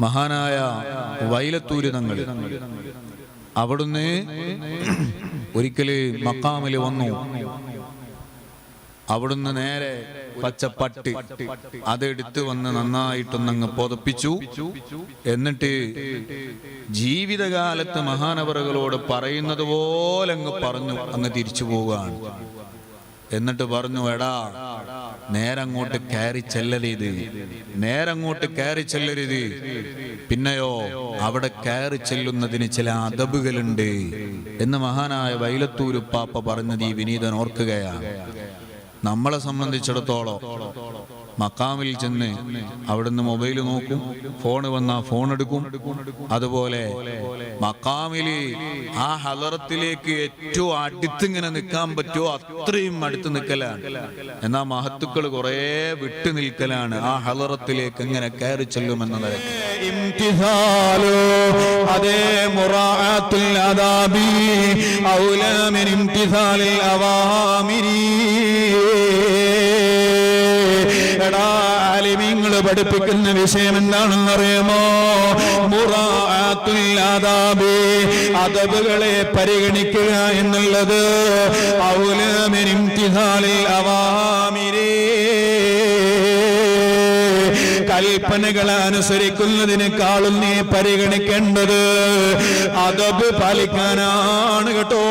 മഹാനായ വൈലത്തൂര് തങ്ങൾ അവിടുന്ന് ഒരിക്കൽ മക്കാമിൽ വന്നു. അവിടുന്ന് നേരെ പച്ചപ്പട്ട് അതെടുത്ത് വന്ന് നന്നായിട്ടൊന്നങ്ങ് പൊതപ്പിച്ചു. എന്നിട്ട് ജീവിതകാലത്ത് മഹാനവറുകളോട് പറയുന്നത് പോലെ അങ്ങ് പറഞ്ഞു. അങ്ങ് തിരിച്ചു പോവുകയാണ്. എന്നിട്ട് പറഞ്ഞു എടാ നേരങ്ങോട്ട് കയറി ചെല്ലരുത്. നേരങ്ങോട്ട് കയറി ചെല്ലരുത്. പിന്നെയോ അവിടെ കയറി ചെല്ലുന്നതിന് ചില അതബുകളുണ്ട് എന്ന് മഹാനായ വൈലത്തൂര് പാപ്പ പറഞ്ഞത് ഈ വിനീതൻ ഓർക്കുകയാണ്. നമ്മളെ സംബന്ധിച്ചിടത്തോളം മക്കാമിൽ ചെന്ന് അവിടുന്ന് മൊബൈൽ നോക്കും ഫോൺ വന്നാ ഫോൺ എടുക്കും. അതുപോലെ മക്കാമിൽ ആ ഹലറത്തിലേക്ക് ഏറ്റവും അടുത്തിങ്ങനെ നിൽക്കാൻ പറ്റുമോ അത്രയും അടുത്ത് നിൽക്കലാണ് എന്നാ മഹത്തുക്കൾ കുറേ വിട്ടു നിൽക്കലാണ് ആ ഹലറത്തിലേക്ക് എങ്ങനെ കയറി ചെല്ലുമെന്ന ഔലാമിൻ ഇംതിസാലിൽ എടാ പഠിപ്പിക്കുന്ന വിഷയം എന്താണെന്ന് അറിയുമോ? മുറാഅത്തുൽ അദാബി അദബുകളെ പരിഗണിക്കുക എന്നുള്ളത് ഔല മിൻ ഇംതിസാൽ അവാമിരി. കൽപ്പനകൾ അനുസരിക്കുന്നതിനേക്കാളും നീ പരിഗണിക്കേണ്ടത് അതബ് പാലിക്കാനാണ് കേട്ടോ.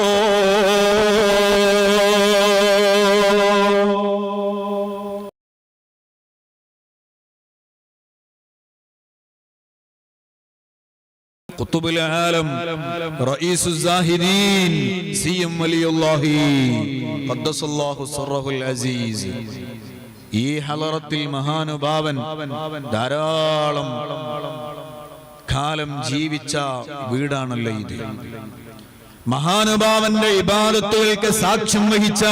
ഈ ഹലറത്തിൽ മഹാനുഭാവൻ ധാരാളം കാലം ജീവിച്ച വീടാണല്ലോ ഇത്. മഹാനുഭാവന്റെ ഇബാദത്തുകൾക്ക് സാക്ഷ്യം വഹിച്ച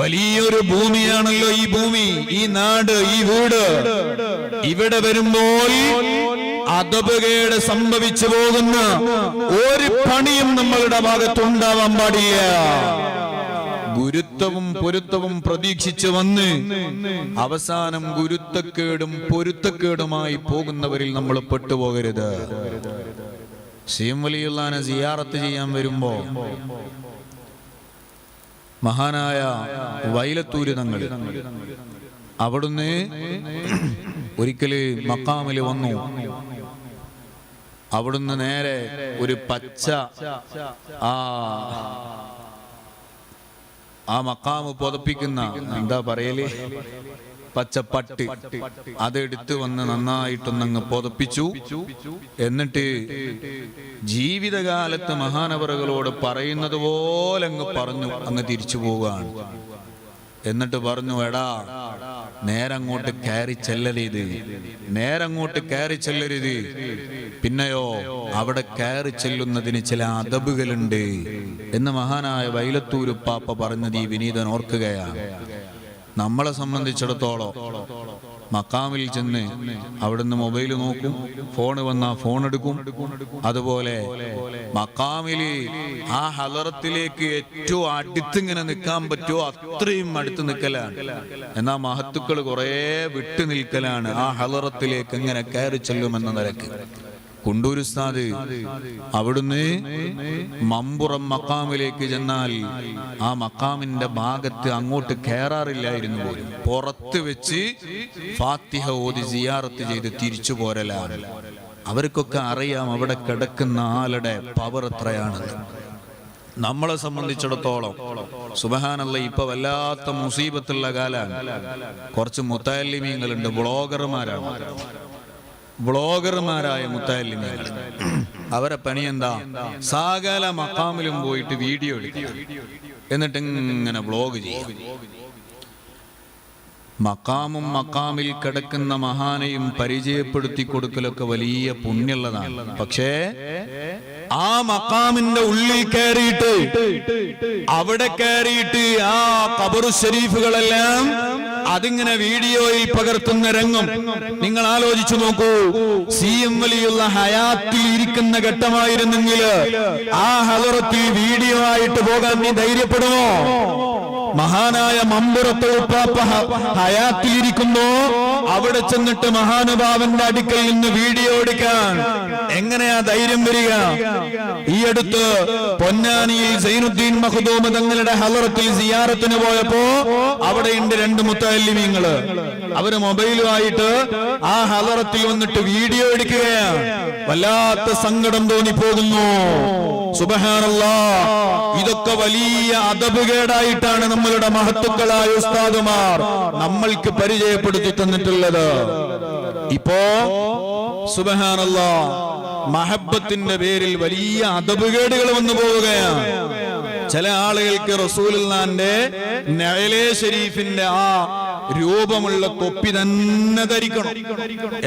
വലിയൊരു ഭൂമിയാണല്ലോ ഈ ഭൂമി ഈ നാട് ഈ വീട്. ഇവിടെ വരുമ്പോൾ അതപകേട് സംഭവിച്ചു പോകുന്ന ഒരു പണിയും നമ്മളുടെ ഭാഗത്തുണ്ടാവാൻ പാടില്ല. ഗുരുത്വവും പൊരുത്തവും പ്രതീക്ഷിച്ചു വന്ന് അവസാനം ഗുരുത്തക്കേടും പൊരുത്തക്കേടുമായി പോകുന്നവരിൽ നമ്മൾ പെട്ടുപോകരുത്. സീം സിയാറത്ത് ചെയ്യാൻ വരുമ്പോ മഹാനായ വൈലത്തൂര് തങ്ങൾ അവിടുന്ന് ഒരിക്കൽ മക്കാമിൽ വന്നു. അവിടുന്ന് നേരെ ഒരു പച്ച ആ ആ മക്കാമ് പുതപ്പിക്കുന്ന എന്താ പറയൽ? പച്ചപ്പട്ട്. അതെടുത്ത് വന്ന് നന്നായിട്ടൊന്നങ്ങ് പുതപ്പിച്ചു. എന്നിട്ട് ജീവിതകാലത്ത് മഹാനവറുകളോട് പറയുന്നത് പോലെ അങ്ങ് പറഞ്ഞു. അങ്ങ് തിരിച്ചു പോവുകയാണ്. എന്നിട്ട് പറഞ്ഞു എടാ നേരങ്ങോട്ട് കയറി ചെല്ലരുത്. നേരങ്ങോട്ട് കയറി ചെല്ലരുത്. പിന്നെയോ അവിടെ കയറി ചെല്ലുന്നതിന് ചില അതബുകളുണ്ട് എന്ന് മഹാനായ വൈലത്തൂരുപ്പാപ്പ പറഞ്ഞത് ഈ വിനീതൻ ഓർക്കുകയാണ്. നമ്മളെ സംബന്ധിച്ചിടത്തോളം മക്കാമിൽ ചെന്ന് അവിടുന്ന് മൊബൈൽ നോക്കും ഫോൺ വന്നാ ഫോൺ എടുക്കും. അതുപോലെ മക്കാമിൽ ആ ഹലറത്തിലേക്ക് ഏറ്റവും അടുത്തിങ്ങനെ നിൽക്കാൻ പറ്റുമോ അത്രയും അടുത്ത് നിൽക്കലാണ് എന്നാ മഹത്തുക്കൾ കുറെ വിട്ടു നിൽക്കലാണ് ആ ഹലറത്തിലേക്ക് എങ്ങനെ കയറി ചെല്ലുമെന്ന നിലയ്ക്ക്. കുണ്ടൂർ ഉസ്താദ് അവിടുന്ന് മമ്പുറം മക്കാമിലേക്ക് ചെന്നാൽ ആ മക്കാമിന്റെ ഭാഗത്ത് അങ്ങോട്ട് കയറാറില്ലായിരുന്നു പോലും. പുറത്ത് വെച്ച് ഫാത്തിഹ ഓതി സിയാറത്ത് ചെയ്ത് തിരിച്ചു പോരലാണ്. അവർക്കൊക്കെ അറിയാം അവിടെ കിടക്കുന്ന ആളുടെ പവർ എത്രയാണെന്ന്. നമ്മളെ സംബന്ധിച്ചിടത്തോളം സുബഹാനല്ല ഇപ്പൊ വല്ലാത്ത മുസീബത്തുള്ള കാലാണ്. കുറച്ച് മുത്താലിമീങ്ങളുണ്ട് ബ്ലോഗർമാരാണ്. ബ്ലോഗർമാരായ മുത്താലിമീങ്ങൾ അവരെ പണി എന്താ സകല മക്കാമിലും പോയിട്ട് വീഡിയോ എടുക്കുക. എന്നിട്ട് ഇങ്ങനെ ബ്ലോഗ് ചെയ്യും മക്കാമും മക്കാമിൽ കിടക്കുന്ന മഹാനെയും പരിചയപ്പെടുത്തി കൊടുക്കലൊക്കെ വലിയ പുണ്യുള്ളതാണ് പക്ഷേ ആ മക്കാമിന്റെ ഉള്ളിൽ കയറിയിട്ട് അവിടെ കയറിയിട്ട് ആ കബറു ഷരീഫുകളെല്ലാം അതിങ്ങനെ വീഡിയോയിൽ പകർത്തുന്ന രംഗം നിങ്ങൾ ആലോചിച്ചു നോക്കൂ. സി എം വലിയുള്ള ഹയാത്തിൽ ഇരിക്കുന്ന ഘട്ടമായിരുന്നെങ്കിൽ ആ ഹലറത്തിൽ വീഡിയോ ആയിട്ട് പോകാൻ നീ ധൈര്യപ്പെടുമോ? മഹാനായ മമ്പുറത്തെ ഉപ്പാപ്പ ഹയാത്തിലിരിക്കുന്നു. അവിടെ ചെന്നിട്ട് മഹാനുഭാവന്റെ അടുക്കൽ നിന്ന് വീഡിയോ എടുക്കാൻ. എങ്ങനെയാ ധൈര്യം വരിക? ഈ അടുത്ത് പൊന്നാനിയിൽ സൈനുദ്ദീൻ മഹദൂമ തങ്ങളുടെ ഹലറത്തിൽ സിയാറത്തിന് പോയപ്പോ അവിടെയുണ്ട് രണ്ട് മുത്തല്ലിമീങ്ങൾ. അവർ മൊബൈലുമായിട്ട് ആ ഹലറത്തിൽ വന്നിട്ട് വീഡിയോ എടുക്കുകയാണ്. വല്ലാത്ത സങ്കടം തോന്നിപ്പോകുന്നു. സുബഹാനല്ലാ ഇതൊക്കെ വലിയ അതപുകേടായിട്ടാണ് നമ്മളുടെ മഹത്തുക്കളായ ഉസ്താദുമാർ നമ്മൾക്ക് പരിചയപ്പെടുത്തി തന്നിട്ടുള്ളത്. ഇപ്പോ സുബഹാനല്ലാ മഹബത്തിന്റെ പേരിൽ വലിയ അതപുകേടുകൾ വന്നു പോവുകയാണ്. ചില ആളുകൾക്ക് റസൂലുള്ളാന്റെ നയലേ ഷരീഫിന്റെ ആ രൂപമുള്ള തൊപ്പി തന്നെ ധരിക്കണം.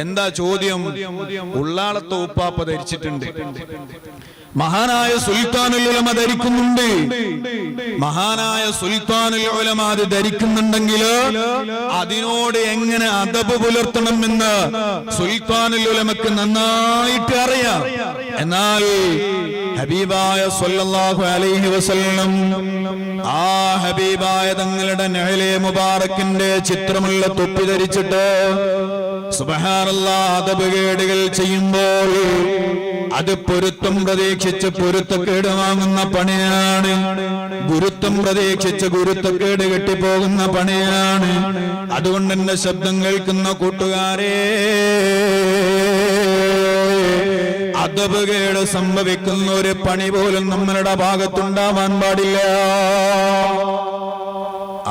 എന്താ ചോദ്യം? ഉള്ളാളത്തെ ഉപ്പാപ്പ ധരിച്ചിട്ടുണ്ട്. മഹാനായ സുൽത്താനുൽ ഉലമ ധരിക്കുന്നുണ്ട്. മഹാനായ സുൽത്താനുൽ ഉലമ അത് ധരിക്കുന്നുണ്ടെങ്കിൽ അതിനോട് എങ്ങനെ അതബ് പുലർത്തണം എന്ന് സുൽത്താനുൽ ഉലമക്ക് നന്നായിട്ട് അറിയാം. എന്നാൽ ഹബീബായ സല്ലല്ലാഹു അലൈഹി വസല്ലം. ആ ഹബീബായ തങ്ങളുടെ നെഹലെ മുബാറക്കിന്റെ ചിത്രമുള്ള തൊപ്പി ധരിച്ചിട്ട് സുബഹാനല്ലാ അതപകേടുകൾ ചെയ്യുമ്പോൾ അത് പൊരുത്തം പ്രതീക്ഷിച്ച് പൊരുത്തക്കേട് വാങ്ങുന്ന പണിയാണ്. ഗുരുത്വം പ്രതീക്ഷിച്ച് ഗുരുത്തക്കേട് കെട്ടിപ്പോകുന്ന പണിയാണ്. അതുകൊണ്ട് എന്റെ ശബ്ദം കേൾക്കുന്ന കൂട്ടുകാരെ. അതപകേട് സംഭവിക്കുന്ന ഒരു പണി പോലും നമ്മളുടെ ഭാഗത്തുണ്ടാവാൻ പാടില്ല.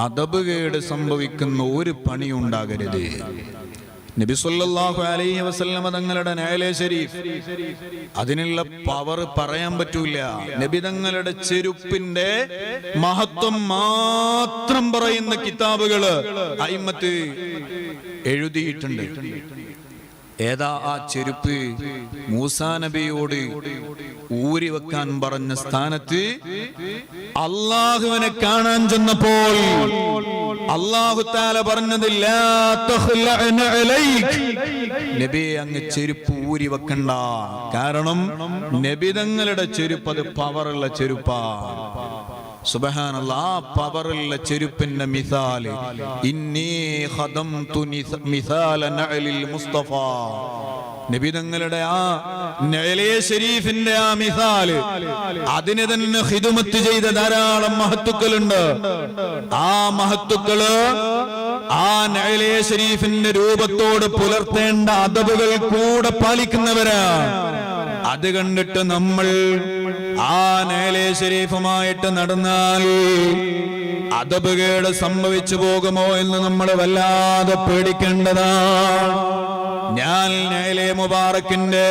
അതപുകേട് സംഭവിക്കുന്ന ഒരു പണി ഉണ്ടാകരുത്. നബി സല്ലല്ലാഹു അലൈഹി വസല്ലമ തങ്ങളുടെ നയലെ ശരീഫ് അതിനുള്ള പവർ പറയാൻ പറ്റൂല. നബി തങ്ങളുടെ ചെരുപ്പിന്റെ മഹത്വം മാത്രം പറയുന്ന കിതാബുകൾ അയിമത്ത് എഴുതിയിട്ടുണ്ട്. ഏതാ ആ ചെരുപ്പ്? മൂസാ നബിയോട് ഊരി വെക്കാൻ പറഞ്ഞ സ്ഥാനത്ത് അള്ളാഹുവിനെ കാണാൻ ചെന്നപ്പോൾ അള്ളാഹു താല പറഞ്ഞതില്ല ലാ തഖ്ലഅന അലൈക്. നബി അങ്ങ് ചെരുപ്പ് ഊരി വെക്കണ്ട. കാരണം നബിതങ്ങളുടെ ചെരുപ്പ് അത് പവറുള്ള ചെരുപ്പാ. സുബഹാനല്ല ആ പവറുള്ള ചെരുപ്പിന്റെ മിസാൽ. ഇന്നീ മിസാല നഅലിൽ മുസ്തഫ. നബിതങ്ങളുടെ ആ നഅലേ ഷരീഫിന്റെ ആ മിസാൽ അതിന് തന്നെ ഹിദുമത്ത് ചെയ്ത ധാരാളം മഹത്തുക്കളുണ്ട്. ആ മഹത്തുക്കൾ ആ നഅലേ ഷരീഫിന്റെ രൂപത്തോട് പുലർത്തേണ്ട അതവുകൾ കൂടെ പാലിക്കുന്നവരാ. അത് കണ്ടിട്ട് നമ്മൾ ആ നേലെ ശരീഫുമായിട്ട് നടന്നാൽ അതപകേട് സംഭവിച്ചു പോകുമോ എന്ന് നമ്മൾ വല്ലാതെ പേടിക്കേണ്ടതാ. ഞാൻ നേലെ മുബാറക്കിന്റെ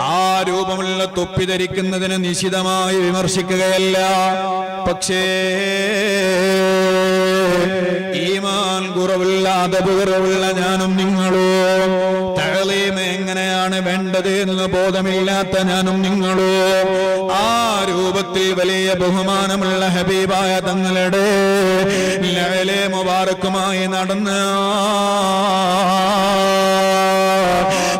ആ രൂപമുള്ള തൊപ്പി ധരിക്കുന്നതിന് നിശിതമായി വിമർശിക്കുകയല്ല. പക്ഷേ ഈമാൻ കുറവുള്ള അതപുറവുള്ള ഞാനും നിങ്ങളോ എങ്ങനെയാണ് വേണ്ടത് എന്ന് ബോധമില്ലാത്ത ഞാനും നിങ്ങളോ? ആ രൂപത്തിൽ വലിയ ബഹുമാനമുള്ള ഹബീബായ തങ്ങളുടെ ലയലെ മുബാറക്കുമായി നടന്ന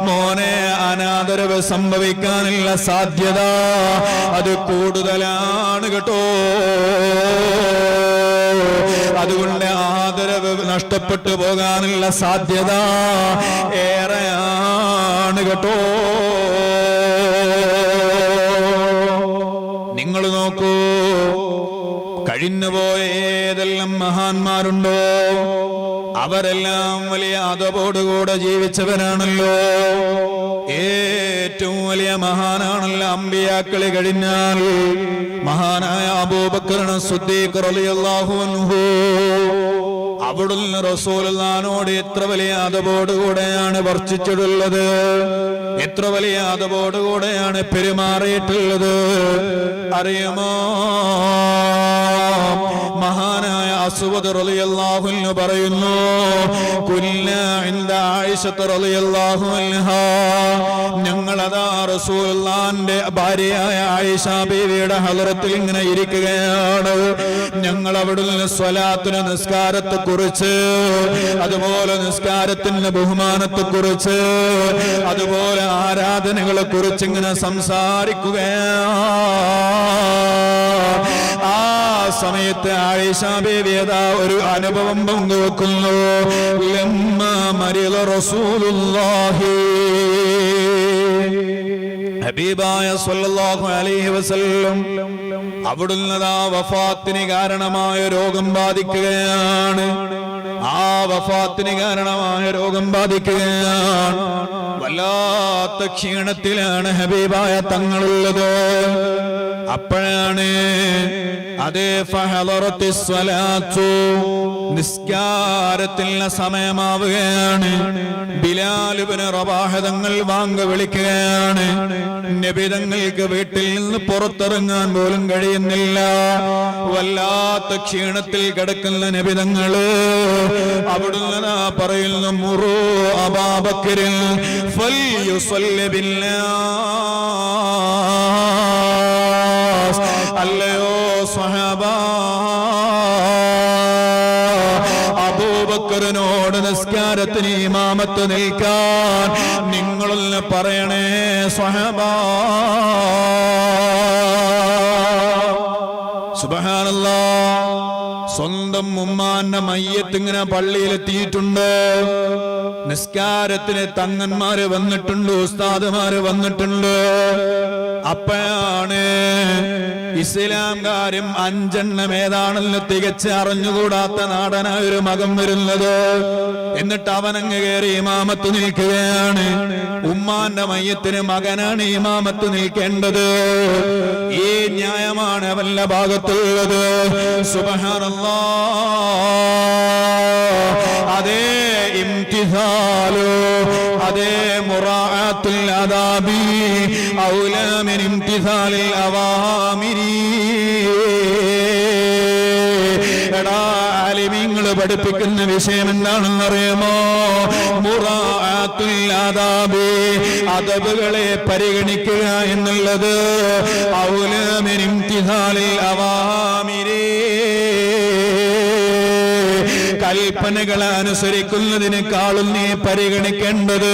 മോനെ അനാദരവ് സംഭവിക്കാനുള്ള സാധ്യത അത് കൂടുതലാണ് കേട്ടോ. അതുകൊണ്ട് ആദരവ് നഷ്ടപ്പെട്ടു പോകാനുള്ള സാധ്യത ഏറെയാണ്. കേട്ടോ. നിങ്ങൾ നോക്കൂ. കഴിഞ്ഞുപോയ ഏതെല്ലാം മഹാന്മാരുണ്ടോ? അവരെല്ലാം വലിയ അതപോടുകൂടെ ജീവിച്ചവരാണല്ലോ. ഏറ്റവും വലിയ മഹാനാണല്ലോ അമ്പിയാക്കളി കഴിഞ്ഞാൽ. മഹാനായ അബൂബക്കറിന് സുദ്ദീഖ് റളിയല്ലാഹു അൻഹു. അവിടുന്ന് റസൂലുള്ളാനോട് എത്ര വലിയ അതപോടുകൂടെയാണ് വർഷിച്ചിട്ടുള്ളത് എത്ര വലിയ അതപോടുകൂടെയാണ് പെരുമാറിയിട്ടുള്ളത്? അറിയുമോ? മഹാനായ അസുവദ് അൻഹു പറയുന്നു കുല്ല ഇൻദ ആയിഷത്ത് റളിയല്ലാഹു അൻഹാ. ഞങ്ങളതാ റസൂലുള്ളാന്റെ ഭാര്യയായ ആയിഷ ബീവിയുടെ ഹലറത്തിൽ ഇങ്ങനെ ഇരിക്കുകയാണ്. ഞങ്ങൾ അവിടുന്ന് സ്വലാത്തിന് നിസ്കാരത്തെ കുറിച്ച് അതുപോലെ നിസ്കാരത്തിന്റെ ബഹുമാനത്തെ കുറിച്ച് അതുപോലെ ആരാധനകളെ കുറിച്ച് ഇങ്ങനെ സംസാരിക്കുകയാണ്. സമയത്ത് ആയിഷ ബേബി ഒരു അനുഭവം പങ്കുവെക്കുന്നു. റസൂലുള്ളാഹി. ഹബീബായ സല്ലല്ലാഹു അലൈഹി വസല്ലം അവിടുന്ന് വഫാത്തിന് കാരണമായ രോഗം ബാധിക്കുകയാണ്. ആ വഫാത്തിന് കാരണമായ രോഗം ബാധിക്കുകയാണ്. വല്ലാത്ത ക്ഷീണത്തിലാണ് ഹബീബായ തങ്ങളുള്ളത്. അപ്പോഴാണ് അതേ ഫഹലറത്തി സ്വലാത്തു നിസ്കാരത്തിന് സമയമാവുകയാണ്. ബിലാലുബിന് റവാഹതങ്ങൾ വാങ്ങ വിളിക്കുകയാണ്. നബിതങ്ങൾക്ക് വീട്ടിൽ നിന്ന് പുറത്തിറങ്ങാൻ പോലും കഴിയുന്നില്ല. വല്ലാത്ത ക്ഷീണത്തിൽ കിടക്കുന്ന നബിതങ്ങൾ അവിടുന്ന് പറയുന്നു മുറു അബാബക്കരിൽ. അല്ലയോ സ്വഹാബ അബൂബക്കറിനോട് നിസ്കാരത്തിന് ഇമാമത്ത് നിൽക്കാൻ നിങ്ങളൊന്ന് പറയണേ സ്വഹബ സ്വന്തം ഉമ്മാന്റെ മയ്യത്ത് ഇങ്ങനെ പള്ളിയിലെത്തിയിട്ടുണ്ട്. നിസ്കാരത്തിന് തങ്ങന്മാര് വന്നിട്ടുണ്ട് ഉസ്താദുമാര് വന്നിട്ടുണ്ട്. അപ്പോഴാണ് ഇസ്ലാം കാര്യം അഞ്ചെണ്ണം ഏതാണെന്ന് തികച്ച് അറിഞ്ഞുകൂടാത്ത നാടനായ ഒരു മകം വരുന്നത്. എന്നിട്ട് അവനങ്ങ് കയറി ഇമാമത്ത് നിൽക്കുകയാണ്. ഉമ്മാന്റെ മയ്യത്തിന് മകനാണ് ഇമാമത്ത് നിൽക്കേണ്ടത്. ഈ ന്യായമാണ് അവന്റെ ഭാഗത്തുള്ളത്. സുബഹാനല്ലാ. അതേ മുറാഅത്തുൽ അദാബി ഔലാമിൻ ഇംതിസാലിൽ അവാമിരി. എടാ ആലിമീങ്ങൾ പഠിപ്പിക്കുന്ന വിഷയം എന്താണെന്ന് അറിയാമോ? മുറാഅത്തുൽ അദാബി അദബുകളെ പരിഗണിക്കുക എന്നുള്ളത് ഔലാ തിഹാലിൽ ഇംതിസാലിൽ അവാമിരി. കൽപ്പനകളെ അനുസരിക്കുന്നതിനേക്കാളും നീ പരിഗണിക്കേണ്ടത്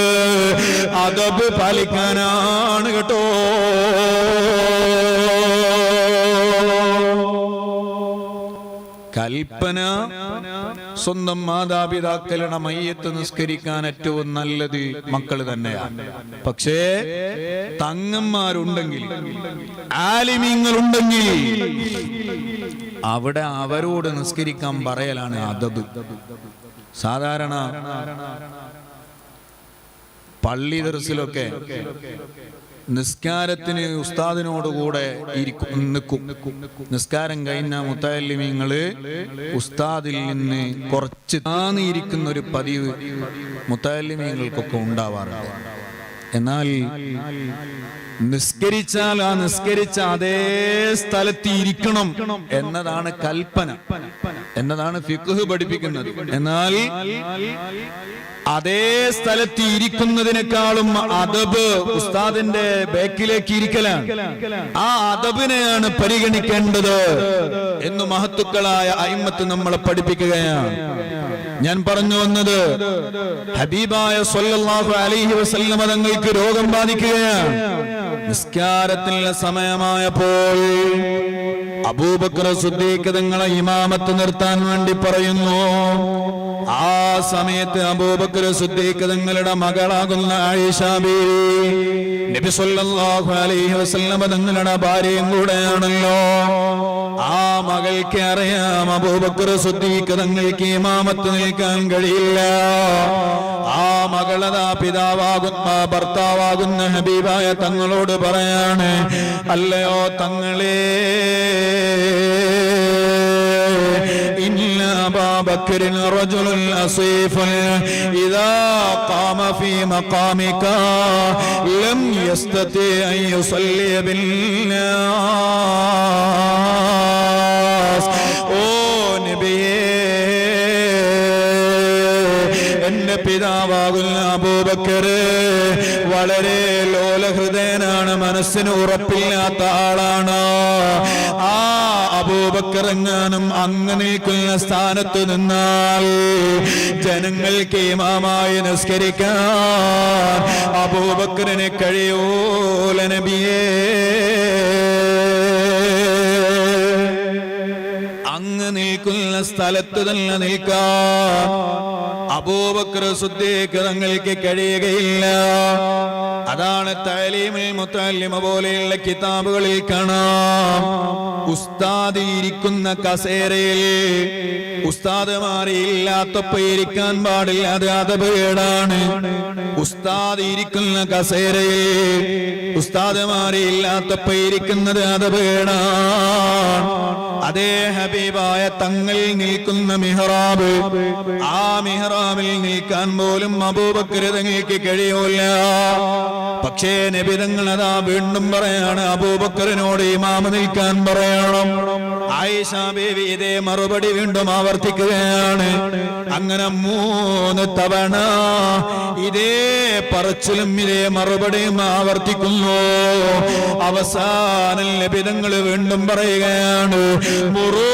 അതബ് പാലിക്കാനാണ് കേട്ടോ. കൽപ്പന സ്വന്തം മാതാപിതാക്കളുടെ മയ്യത്ത് നിസ്കരിക്കാൻ ഏറ്റവും നല്ലത് മക്കൾ തന്നെയാണ്. പക്ഷേ തങ്ങന്മാരുണ്ടെങ്കിൽ ആലിമീങ്ങളുണ്ടെങ്കിൽ അവിടെ അവരോട് നിസ്കരിക്കാൻ പറയലാണ് അതബ്. സാധാരണ പള്ളി ദർസിലൊക്കെ നിസ്കാരത്തിന് ഉസ്താദിനോട് കൂടെ ഇരിക്കും നിൽക്കും നിസ്കാരം കഴിഞ്ഞ മുത്തല്ലിമീങ്ങൾ ഉസ്താദിൽ നിന്ന് കുറച്ച് താന്നിരിക്കുന്ന ഒരു പതിവ് മുത്തല്ലിമീങ്ങൾക്കൊക്കെ ഉണ്ടാവാറുണ്ട്. എന്നാൽ നിസ്കരിച്ചാൽ ആ നിസ്കരിച്ച അതേ സ്ഥലത്ത് ഇരിക്കണം എന്നതാണ് കൽപ്പന. എന്നതാണ് ഫിഖ് പഠിപ്പിക്കുന്നത്. എന്നാൽ അതേ സ്ഥലത്ത് ഇരിക്കുന്നതിനേക്കാളും അതബ് ഉസ്താദിന്റെ ബാക്കിലേക്ക് ഇരിക്കലാണ്. ആ അതബിനെയാണ് പരിഗണിക്കേണ്ടത് എന്ന് മഹത്തുക്കളായ അയിമത്ത് നമ്മളെ പഠിപ്പിക്കുകയാണ്. ഞാൻ പറഞ്ഞു വന്നത് ഹബീബായ സല്ലല്ലാഹു അലൈഹി വസല്ലമ തങ്ങൾക്ക് രോഗം ബാധിക്കുകയാണ്. നിസ്കാരത്തിനുള്ള സമയമായപ്പോൾ അബൂബക്കർ സുദ്ദീഖ് തങ്ങളെ ഇമാമത്ത് നിർത്താൻ വേണ്ടി പറയുന്നു. ആ സമയത്ത് അബൂബക്കർ സുദ്ദീഖ് തങ്ങളുടെ മകളാകുന്ന നബി അലൈഹി വസല്ലം ഭാര്യയും കൂടെയാണല്ലോ. ആ മകൾക്ക് അറിയാം അബൂബക്കർ സുദ്ദീഖ് തങ്ങൾക്ക് ഇമാമത്ത് നിൽക്കാൻ കഴിയില്ല. ആ മകളതാ പിതാവാകുന്ന ഭർത്താവാകുന്ന ഹബീബായ തങ്ങളോട് പറയാണ് അല്ലയോ തങ്ങളേ إن أبا بكر رجل أصيف إذا قام في مقامك لم يستطع أن يصلي بالناس ഓ നബിയേ പിതാവാകുന്ന അബൂബക്കർ വളരെ ലോലഹൃദയനാണ് മനസ്സിന് ഉറപ്പില്ലാത്ത ആളാണ്. ആ അബൂബക്കർ എങ്ങാനും അങ്ങ് നിൽക്കുന്ന സ്ഥാനത്ത് നിന്നാൽ ജനങ്ങൾക്ക് ഇമാമായി നിസ്കരിക്കാൻ അബൂബക്കറിനെ കഴിയൂല നിൽക്കുന്ന സ്ഥലത്ത് തന്നെ നിൽക്കാം സുദ്ദീഖ് തങ്ങൾക്ക് കഴിയുകയില്ല. അതാണ് തലീമിൽ മുത്തല്ലിമ പോലെയുള്ള കിതാബുകളിൽ കാണാം. ഉസ്താദ് ഇരിക്കുന്ന കസേരയിൽ ഉസ്താദ് ഇല്ലാത്തപ്പോ ഇരിക്കാൻ പാടില്ല അത് അതപേടാണ് ഉസ്താദ് ഇരിക്കുന്ന കസേരയിൽ ഉസ്താദ് ഇല്ലാത്തപ്പോ ഇരിക്കുന്നത് അതപകേടാണ് അതേ ഹബീബായ തങ്ങൾ നിൽക്കുന്ന മിഹ്റാബ് ആ മിഹ്റാബിൽ നിൽക്കാൻ പോലും അബൂബക്കര് തങ്ങൾക്ക് കഴിയൂല. പക്ഷേ നബിതങ്ങൾ അതാ വീണ്ടും പറയാണ് അബൂബക്കറിനോട് ഇമാമ നിൽക്കാൻ പറയണം. ആയിഷ ബേബി ഇതേ മറുപടി വീണ്ടും ആവർത്തിക്കുകയാണ്. അങ്ങനെ മൂന്ന് തവണ ഇതേ പറച്ചിലും ഇതേ മറുപടിയും ആവർത്തിക്കുന്നു. അവസാനം ലഭിതങ്ങൾ വീണ്ടും പറയുകയാണ് മുറു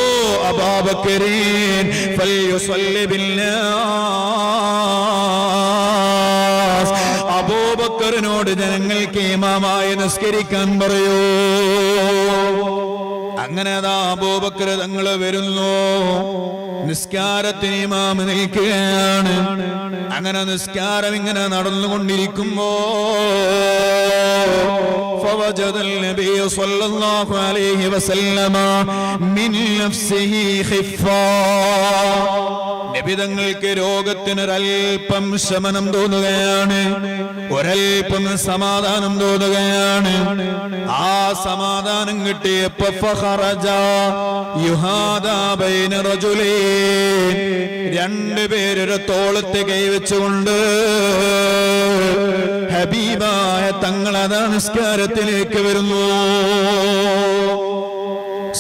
അബാബക്കരീൻ ഫൽയുസല്ലി ബില്ലാസ്. അബൂബക്കറിനോട് ജനങ്ങൾക്ക് ഇമാമായി നിസ്കരിക്കാൻ പറയൂ. അങ്ങനെ അതാ അബൂബക്കർ തങ്ങൾ വരുന്നു നിസ്കാരത്തിന് ഇമാമ നിൽക്കുകയാണ് അങ്ങനെ നിസ്കാരം ഇങ്ങനെ നടന്നുകൊണ്ടിരിക്കുമ്പോ فوجد النبي صلى الله عليه وسلم من نفسه خفا നബിതങ്ങൾക്ക് രോഗത്തിനൊരൽപ്പം ശമനം തോന്നുകയാണ് ഒരൽപ്പം സമാധാനം തോന്നുകയാണ് ആ സമാധാനം കിട്ടിയപ്പോ ഫഖറജ യുഹാദാ ബൈന റജുലൈൻ രണ്ടുപേരൊരു തോളത്ത് കൈവച്ചുകൊണ്ട് ഹബീബായ തങ്ങളത് നിസ്കാരത്തിലേക്ക് വരുന്നു.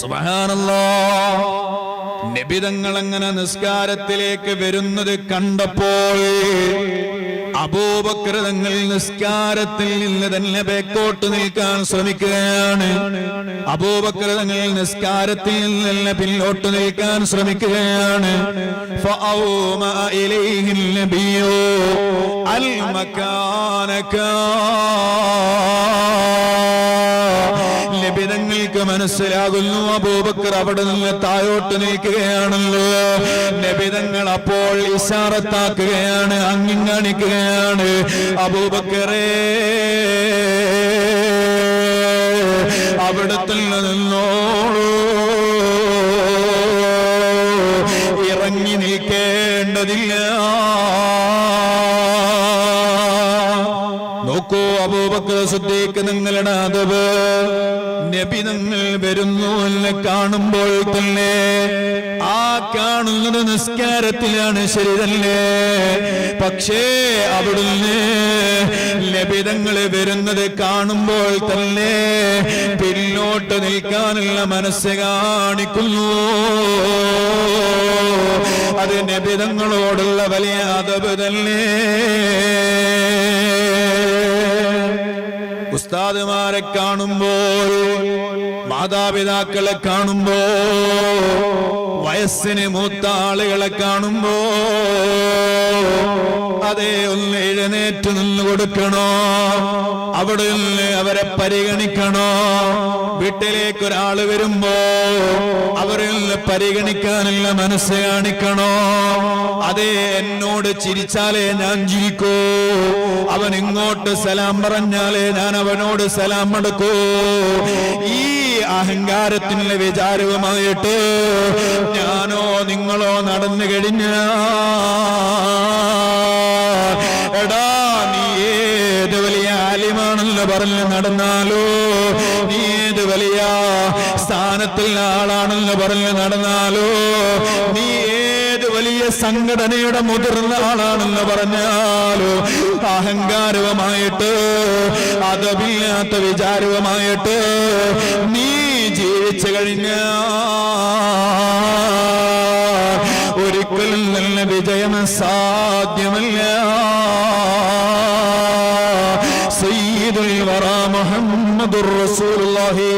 സുബ്ഹാനല്ലാ. നബിതങ്ങൾ അങ്ങനെ നിസ്കാരത്തിലേക്ക് വരുന്നത് കണ്ടപ്പോൾ അബൂബക്രതങ്ങൾ നിസ്കാരത്തിൽ നിന്ന് തന്നെ ബേക്കോട്ട് നിൽക്കാൻ ശ്രമിക്കുകയാണ്. അബൂബക്രതങ്ങൾ നിസ്കാരത്തിൽ നിന്ന് തന്നെ പിന്നോട്ട് നിൽക്കാൻ ശ്രമിക്കുകയാണ്. അൽ നബിതങ്ങൾക്ക് മനസ്സിലാകുന്നു അബൂബക്കർ അവിടെ നിന്ന് താഴോട്ട് നീക്കുകയാണല്ലോ. നബിതങ്ങൾ അപ്പോൾ ഇഷാറത്താക്കുകയാണ് അങ്ങിങ്ങണിക്കുകയാണ് അബൂബക്കറേ അവിടത്തിൽ നിന്നോളൂ ഇറങ്ങി നിൽക്കേണ്ടതില്ല സിദ്ദീഖ് നിങ്ങളുടെ അതവ് നബി നിങ്ങൾ വരുന്നു എന്ന് കാണുമ്പോൾ തന്നെ. ആ കാണുന്നത് നിസ്കാരത്തിലാണ് ശരി പക്ഷേ അവിടുന്ന് ലഭിതങ്ങൾ വരുന്നത് കാണുമ്പോൾ തന്നെ പിന്നോട്ട് നിൽക്കാനുള്ള മനസ്സ് കാണിക്കുന്നു. അത് നബിതങ്ങളോടുള്ള വലിയ അതവ് തന്നെ. ഉസ്താദുമാരെ കാണുമ്പോൾ മാതാപിതാക്കളെ കാണുമ്പോ വയസ്സിന് മൂത്ത ആളുകളെ കാണുമ്പോ അതേ ഒന്ന് എഴുന്നേറ്റ് നിന്ന് കൊടുക്കണോ? അവിടെ നിന്ന് അവരെ പരിഗണിക്കണോ? വീട്ടിലേക്ക് ഒരാൾ വരുമ്പോ അവരിൽ നിന്ന് പരിഗണിക്കാനുള്ള മനസ്സ് കാണിക്കണോ? അതേ എന്നോട് ചിരിച്ചാലേ ഞാൻ ചിരിക്കൂ. അവൻ ഇങ്ങോട്ട് സലാം പറഞ്ഞാലേ ഞാൻ അവനോട് സലാം എടുക്കൂ. ഈ അഹങ്കാരത്തിനുള്ള വിചാരവുമായിട്ട് ഞാനോ നിങ്ങളോ നടന്നു കഴിഞ്ഞ. എടാ നീ ഏത് വലിയ പറഞ്ഞ് നടന്നാലോ? നീ ഏത് വലിയ സ്ഥാനത്തിൽ ആളാണെന്ന് പറഞ്ഞ് നടന്നാലോ? നീ വലിയ സംഘടനയുടെ മുതിർന്ന ആളാണെന്ന് പറഞ്ഞാലോ? അഹങ്കാരവുമായിട്ട് അതമില്ലാത്ത വിചാരവുമായിട്ട് നീ ജീവിച്ചു കഴിഞ്ഞ ഒരിക്കലും നല്ല വിജയം സാധ്യമല്ല. സയ്യിദുൽ വറ മുഹമ്മദുർ റസൂലുള്ളാഹി.